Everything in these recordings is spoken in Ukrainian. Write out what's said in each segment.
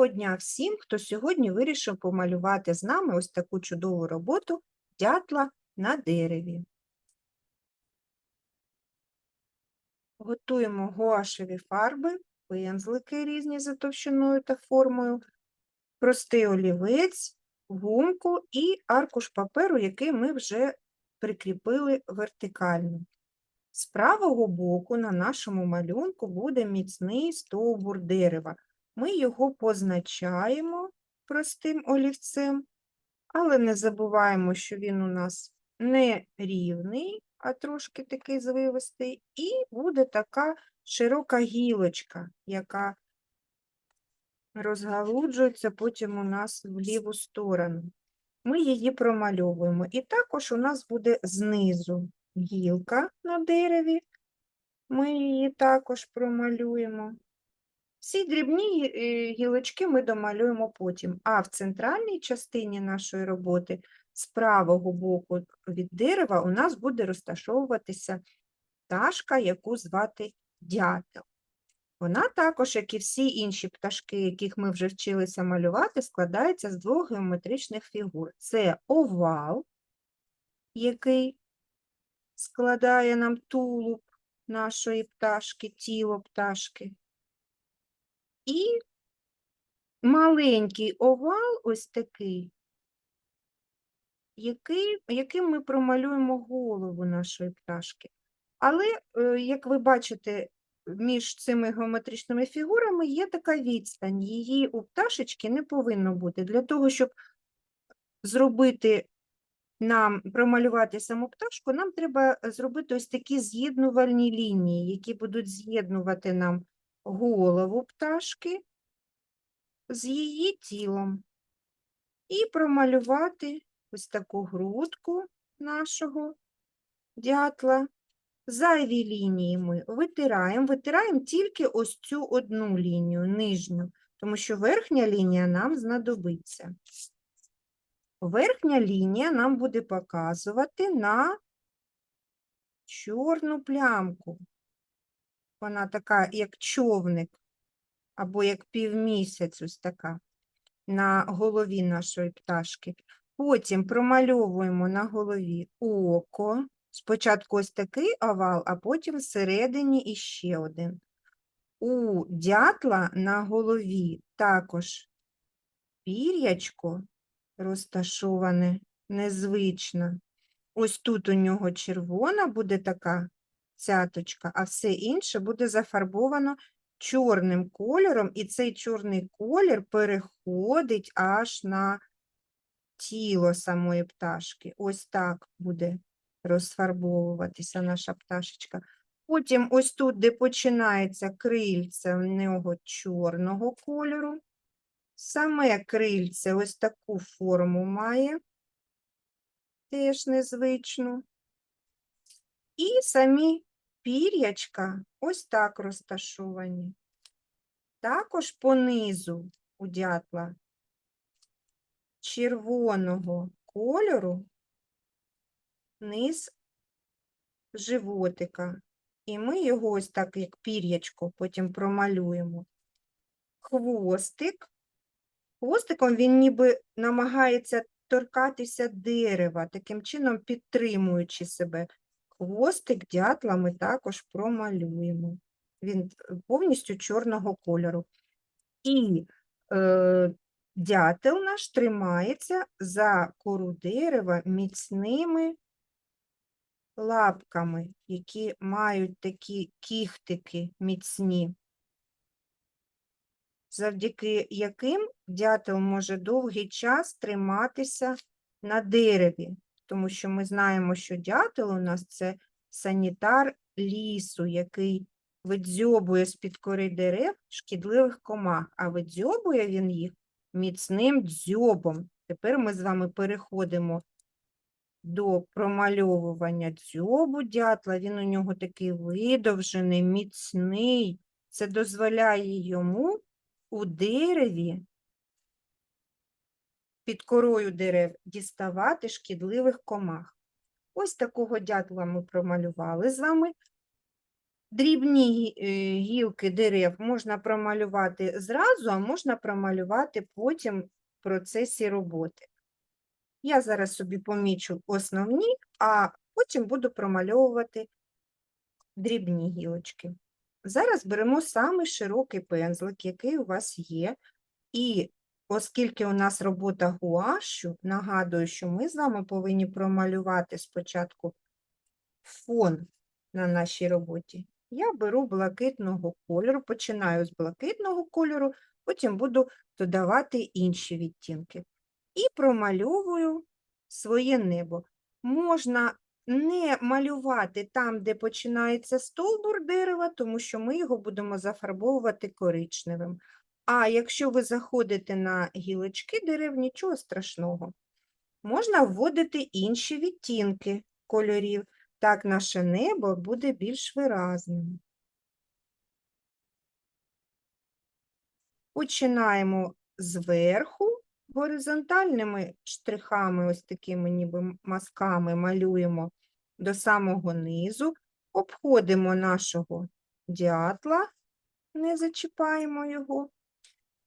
Доброго дня всім, хто сьогодні вирішив помалювати з нами ось таку чудову роботу дятла на дереві. Готуємо гуашеві фарби, пензлики різні за товщиною та формою, простий олівець, гумку і аркуш паперу, який ми вже прикріпили вертикально. З правого боку на нашому малюнку буде міцний стовбур дерева. Ми його позначаємо простим олівцем, але не забуваємо, що він у нас не рівний, а трошки такий звивистий, і буде така широка гілочка, яка розгалуджується потім у нас в ліву сторону. Ми її промальовуємо. І також у нас буде знизу гілка на дереві. Ми її також промалюємо. Всі дрібні е, гілочки ми домалюємо потім. А в центральній частині нашої роботи з правого боку від дерева у нас буде розташовуватися пташка, яку звати дятел. Вона також, як і всі інші пташки, яких ми вже вчилися малювати, складається з двох геометричних фігур. Це овал, який складає нам тулуб нашої пташки, тіло пташки. І маленький овал ось такий, який, яким ми промалюємо голову нашої пташки. Але, е, як ви бачите, між цими геометричними фігурами є така відстань. Її у пташечки не повинно бути. Для того, щоб зробити нам промалювати саму пташку, нам треба зробити ось такі з'єднувальні лінії, які будуть з'єднувати нам голову пташки з її тілом. І промалювати ось таку грудку нашого дятла. Зайві лінії ми витираємо, витираємо тільки ось цю одну лінію, нижню, тому що верхня лінія нам знадобиться. Верхня лінія нам буде показувати на чорну плямку. Вона така, як човник, або як півмісяць, ось така, на голові нашої пташки. Потім промальовуємо на голові око. Спочатку ось такий овал, а потім всередині іще один. У дятла на голові також пір'ячко розташоване незвично. Ось тут у нього червона буде така цяточка, а все інше буде зафарбовано чорним кольором, і цей чорний колір переходить аж на тіло самої пташки. Ось так буде розфарбовуватися наша пташечка. Потім ось тут, де починається крильце, в нього чорного кольору. Саме крильце ось таку форму має, теж незвичну. І самі пір'ячка ось так розташовані. Також понизу у дятла червоного кольору низ животика. І ми його ось так, як пір'ячко, потім промалюємо. Хвостик. Хвостиком він ніби намагається торкатися дерева, таким чином підтримуючи себе. Хвостик дятла ми також промалюємо. Він е, повністю чорного кольору. І е, дятел наш тримається за кору дерева міцними лапками, які мають такі кіхтики міцні, завдяки яким дятел може довгий час триматися на дереві, тому що ми знаємо, що дятел у нас це санітар лісу, який видзьобує з-під кори дерев шкідливих комах, а видзьобує він їх міцним дзьобом. Тепер ми з вами переходимо до промальовування дзьобу дятла. Він у нього такий видовжений, міцний. Це дозволяє йому у дереві під корою дерев діставати шкідливих комах. Ось такого дятла ми промалювали з вами. дрібні е, гілки дерев можна промалювати зразу, а можна промалювати потім в процесі роботи. Я зараз собі помічу основні, а потім буду промальовувати дрібні гілочки. Зараз беремо самий широкий пензлик, який у вас є, і оскільки у нас робота гуашу, нагадую, що ми з вами повинні промалювати спочатку фон на нашій роботі. Я беру блакитного кольору, починаю з блакитного кольору, потім буду додавати інші відтінки. І промальовую своє небо. Можна не малювати там, де починається стовбур дерева, тому що ми його будемо зафарбовувати коричневим. А якщо ви заходите на гілочки дерев, нічого страшного. Можна вводити інші відтінки кольорів. Так наше небо буде більш виразним. Починаємо зверху, горизонтальними штрихами, ось такими ніби мазками малюємо до самого низу, обходимо нашого дятла, не зачіпаємо його.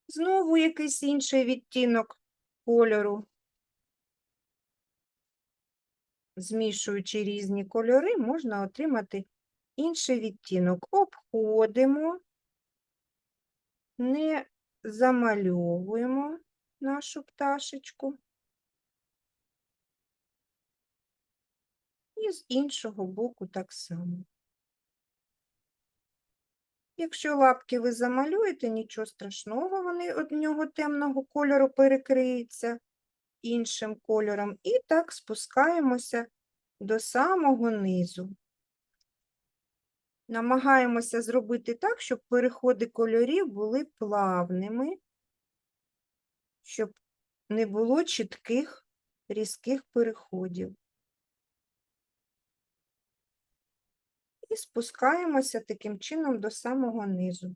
Знову якийсь інший відтінок кольору. Змішуючи різні кольори, можна отримати інший відтінок. Обходимо, не замальовуємо нашу пташечку. І з іншого боку так само. Якщо лапки ви замалюєте, нічого страшного, вони од нього темного кольору перекриються іншим кольором. І так спускаємося до самого низу. Намагаємося зробити так, щоб переходи кольорів були плавними, щоб не було чітких різких переходів. І спускаємося таким чином до самого низу.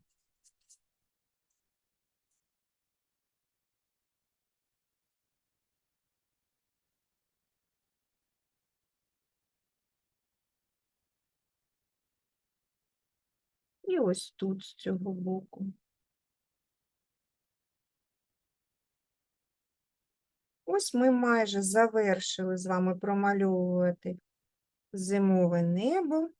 І ось тут з цього боку. Ось ми майже завершили з вами промальовувати зимове небо.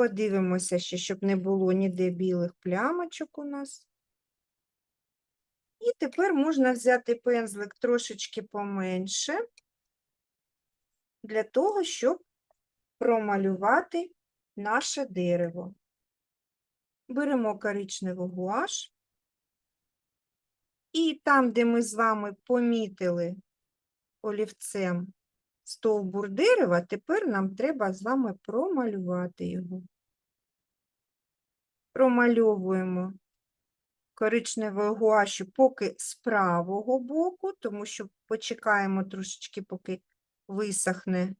Подивимося ще, щоб не було ніде білих плямочок у нас. І тепер можна взяти пензлик трошечки поменше для того, щоб промалювати наше дерево. Беремо коричневий гуаш. І там, де ми з вами помітили олівцем стовбур дерева, тепер нам треба з вами промалювати його. Промальовуємо коричневою гуашю поки з правого боку, тому що почекаємо трошечки, поки висохне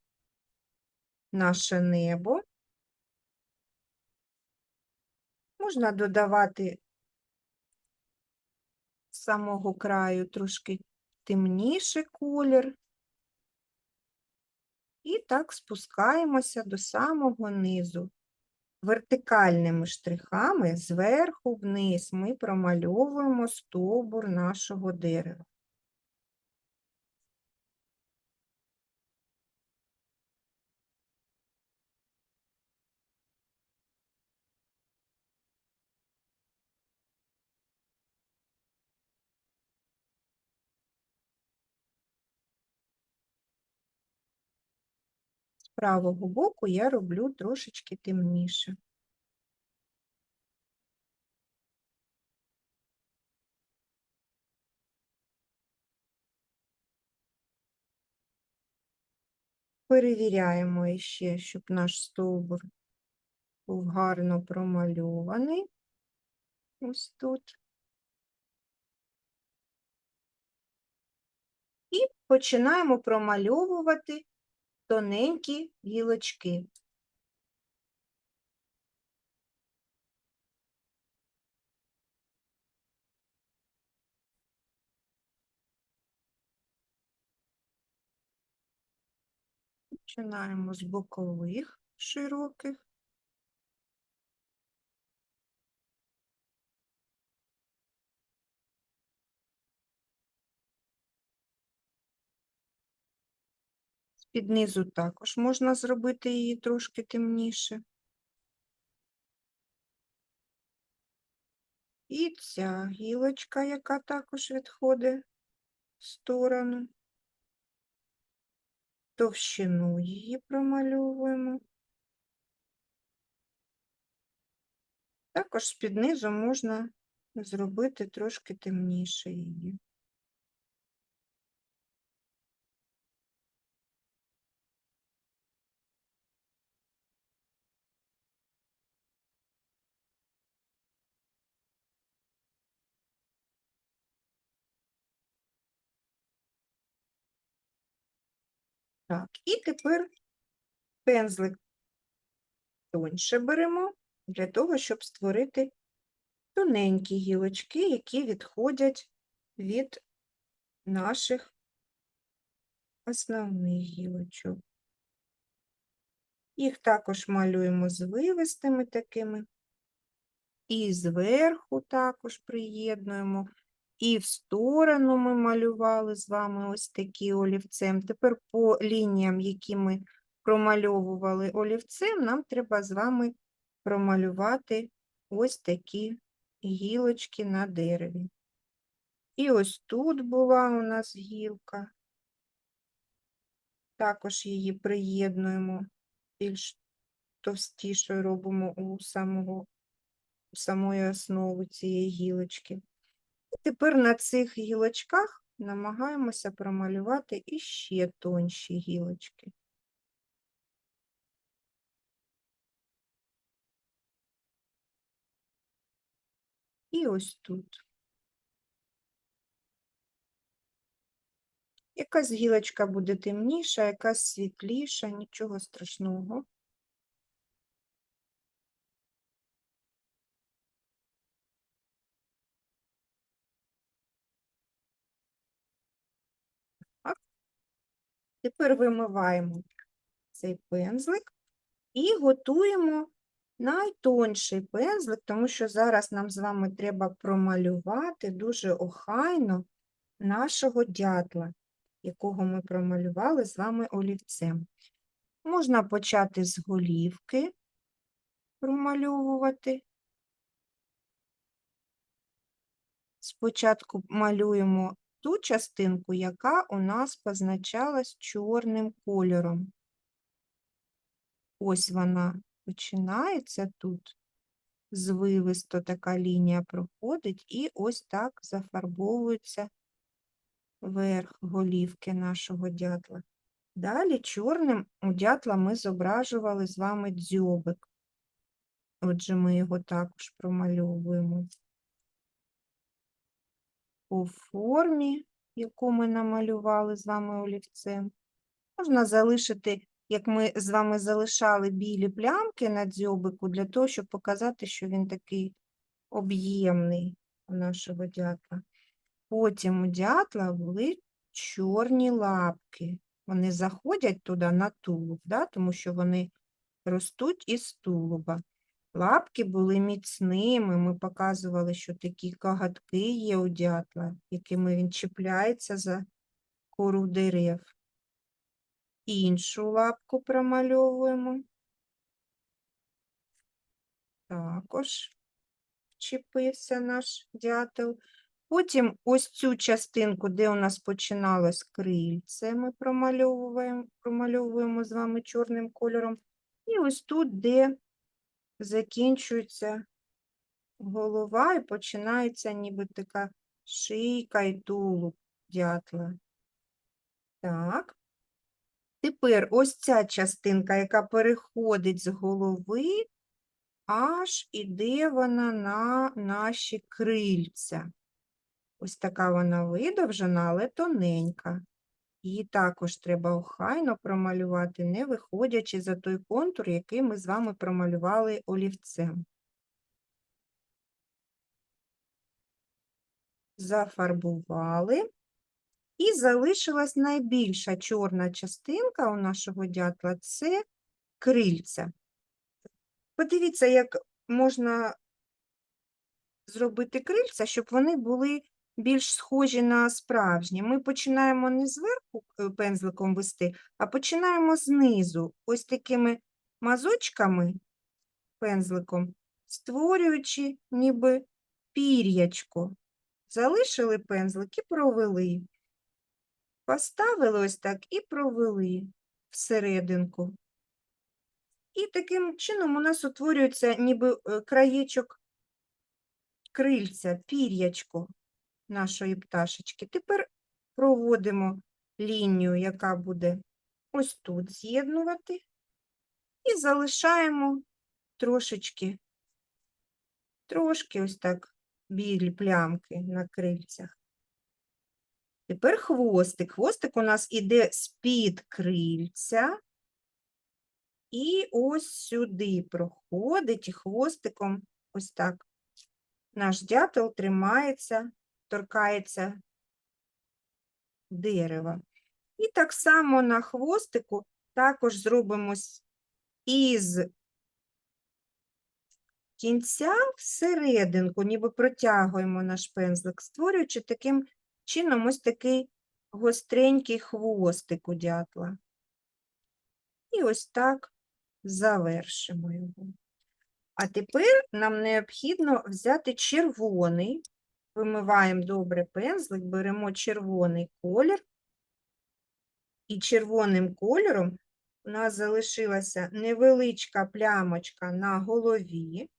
наше небо. Можна додавати з самого краю трошки темніший колір. І так спускаємося до самого низу. Вертикальними штрихами зверху вниз ми промальовуємо стовбур нашого дерева. Правого боку я роблю трошечки темніше. Перевіряємо іще, щоб наш стовбур був гарно промальований. Ось тут. І починаємо промальовувати тоненькі гілочки. Починаємо з бокових широких. Під низу також можна зробити її трошки темніше. І ця гілочка, яка також відходить в сторону. Товщину її промальовуємо. Також з-під низу можна зробити трошки темніше її. Так, і тепер пензлик тоньше беремо для того, щоб створити тоненькі гілочки, які відходять від наших основних гілочок. Їх також малюємо з вивистими такими, і зверху також приєднуємо, і в сторону ми малювали з вами ось такі олівцем. Тепер по лініям, які ми промальовували олівцем, нам треба з вами промалювати ось такі гілочки на дереві. І ось тут була у нас гілка. Також її приєднуємо, більш товстішою робимо у самого, у самої основи цієї гілочки. Тепер на цих гілочках намагаємося промалювати іще тонші гілочки. І ось тут. Якась гілочка буде темніша, якась світліша, нічого страшного. Тепер вимиваємо цей пензлик і готуємо найтонший пензлик, тому що зараз нам з вами треба промалювати дуже охайно нашого дятла, якого ми промалювали з вами олівцем. Можна почати з голівки промальовувати. Спочатку малюємо ту частинку, яка у нас позначалась чорним кольором. Ось вона починається тут, звивисто така лінія проходить, і ось так зафарбовується верх голівки нашого дятла. Далі чорним у дятла ми зображували з вами дзьобик. Отже, ми його також промальовуємо по формі, яку ми намалювали з вами олівцем. Можна залишити, як ми з вами залишали білі плямки на дзьобику, для того, щоб показати, що він такий об'ємний у нашого дятла. Потім у дятла були чорні лапки. Вони заходять туди на тулуб, да, тому що вони ростуть із тулуба. Лапки були міцними, ми показували, що такі кагатки є у дятла, якими він чіпляється за кору дерев. Іншу лапку промальовуємо. Також вчепився наш дятел. Потім ось цю частинку, де у нас починалось крильце, ми промальовуємо, промальовуємо з вами чорним кольором. І ось тут, де закінчується голова і починається ніби така шийка і тулуб дятла. Так. Тепер ось ця частинка, яка переходить з голови, аж іде вона на наші крильця. Ось така вона видовжена, але тоненька. Її також треба охайно промалювати, не виходячи за той контур, який ми з вами промалювали олівцем. Зафарбували. І залишилась найбільша чорна частинка у нашого дятла – це крильця. Подивіться, як можна зробити крильця, щоб вони були більш схожі на справжні. Ми починаємо не зверху е, пензликом вести, а починаємо знизу, ось такими мазочками пензликом, створюючи ніби пір'ячко. Залишили пензлик і провели. Поставили ось так і провели всерединку. І таким чином у нас утворюється ніби е, краєчок крильця, пір'ячко нашої пташечки. Тепер проводимо лінію, яка буде ось тут з'єднувати, і залишаємо трошечки, трошки ось так білі плямки на крильцях. Тепер хвостик. Хвостик у нас іде з-під крильця. І ось сюди проходить і хвостиком ось так. Наш дятел тримається, торкається дерева. І так само на хвостику також зробимо із кінця всерединку, ніби протягуємо наш пензлик, створюючи таким чином ось такий гостренький хвостик у дятла. І ось так завершимо його. А тепер нам необхідно взяти червоний, вимиваємо добре пензлик, беремо червоний колір, і червоним кольором у нас залишилася невеличка плямочка на голові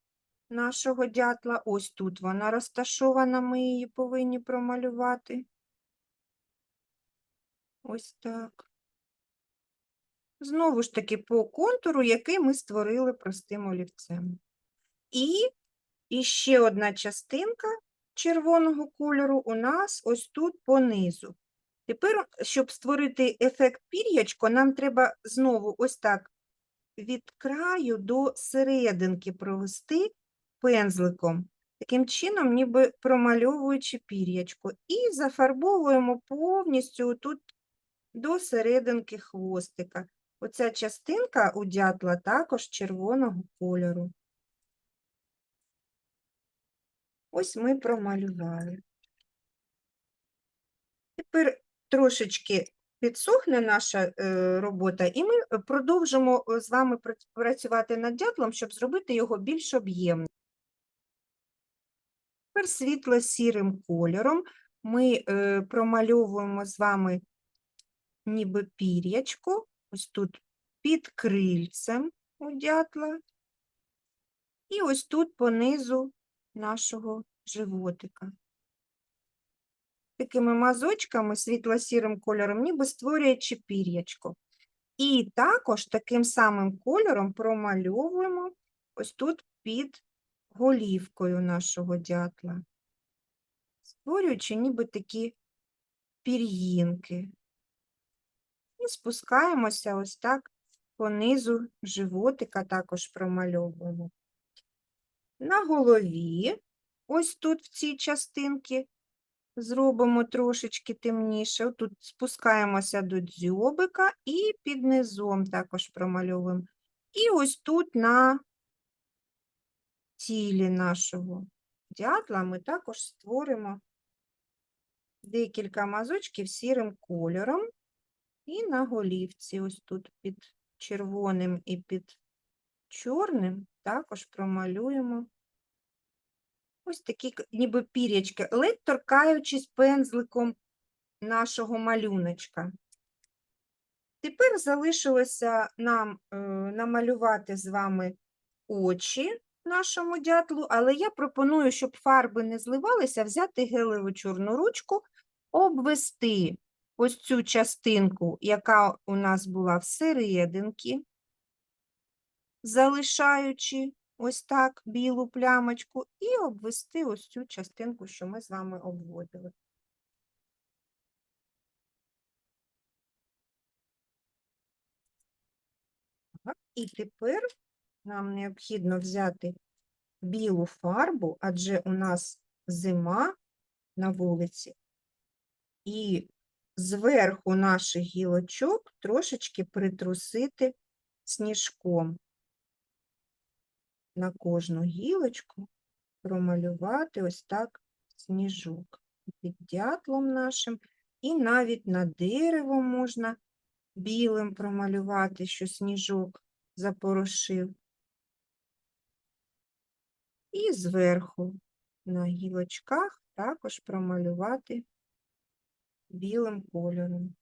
нашого дятла. Ось тут вона розташована, ми її повинні промалювати. Ось так. Знову ж таки по контуру, який ми створили простим олівцем. І, і ще одна частинка червоного кольору у нас ось тут понизу. Тепер, щоб створити ефект пір'ячко, нам треба знову ось так від краю до серединки провести пензликом, таким чином, ніби промальовуючи пір'ячко, і зафарбовуємо повністю тут до серединки хвостика. Оця частинка у дятла також червоного кольору. Ось ми промалювали. Тепер трошечки підсохне наша е, робота, і ми продовжимо е, з вами працювати над дятлом, щоб зробити його більш об'ємним. Тепер світло-сірим кольором ми е, промальовуємо з вами ніби пір'ячко, ось тут під крильцем у дятла, і ось тут понизу нашого животика. Такими мазочками світло-сірим кольором, ніби створюючи пір'ячко. І також таким самим кольором промальовуємо ось тут під голівкою нашого дятла, створюючи ніби такі пір'їнки. І спускаємося ось так понизу животика також промальовуємо. На голові, ось тут в цій частинці, зробимо трошечки темніше. Тут спускаємося до дзьобика і під низом також промальовуємо. І ось тут на тілі нашого дятла ми також створимо декілька мазочків сірим кольором. І на голівці, ось тут під червоним і під чорним, також промалюємо ось такі ніби пір'ячки, ледь торкаючись пензликом нашого малюночка. Тепер залишилося нам е, намалювати з вами очі нашому дятлу, але я пропоную, щоб фарби не зливалися, взяти гелеву чорну ручку, обвести ось цю частинку, яка у нас була всерединки, залишаючи ось так білу плямочку, і обвести ось цю частинку, що ми з вами обводили. І тепер нам необхідно взяти білу фарбу, адже у нас зима на вулиці, і зверху наших гілочок трошечки притрусити сніжком. На кожну гілочку промалювати ось так сніжок. під дятлом нашим, і навіть на дерево можна білим промалювати, що сніжок запорошив. І зверху на гілочках також промалювати білим кольором.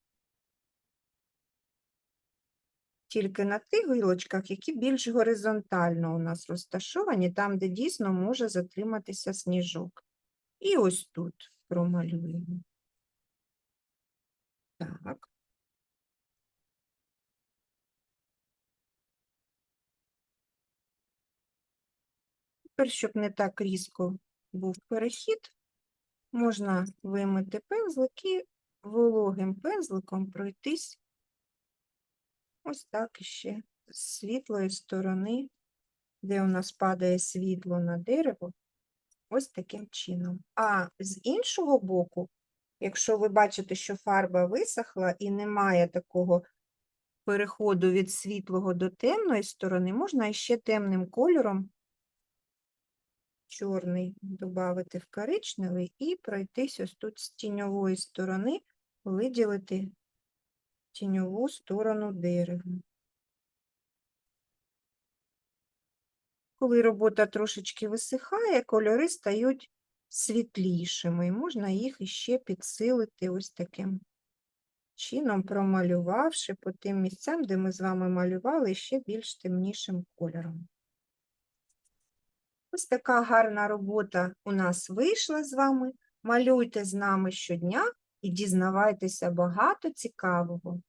Тільки на тих гілочках, які більш горизонтально у нас розташовані, там, де дійсно може затриматися сніжок. І ось тут промалюємо. Так. Тепер, щоб не так різко був перехід, можна вимити пензлик і вологим пензликом пройтись ось так іще з світлої сторони, де у нас падає світло на дерево, ось таким чином. А з іншого боку, якщо ви бачите, що фарба висохла і немає такого переходу від світлого до темної сторони, можна іще темним кольором чорний додати в коричневий і пройтись ось тут з тіньової сторони, виділити тіньову сторону дерева. Коли робота трошечки висихає, кольори стають світлішими, і можна їх іще підсилити ось таким чином, промалювавши по тим місцям, де ми з вами малювали, ще більш темнішим кольором. Ось така гарна робота у нас вийшла з вами. Малюйте з нами щодня і дізнавайтеся багато цікавого.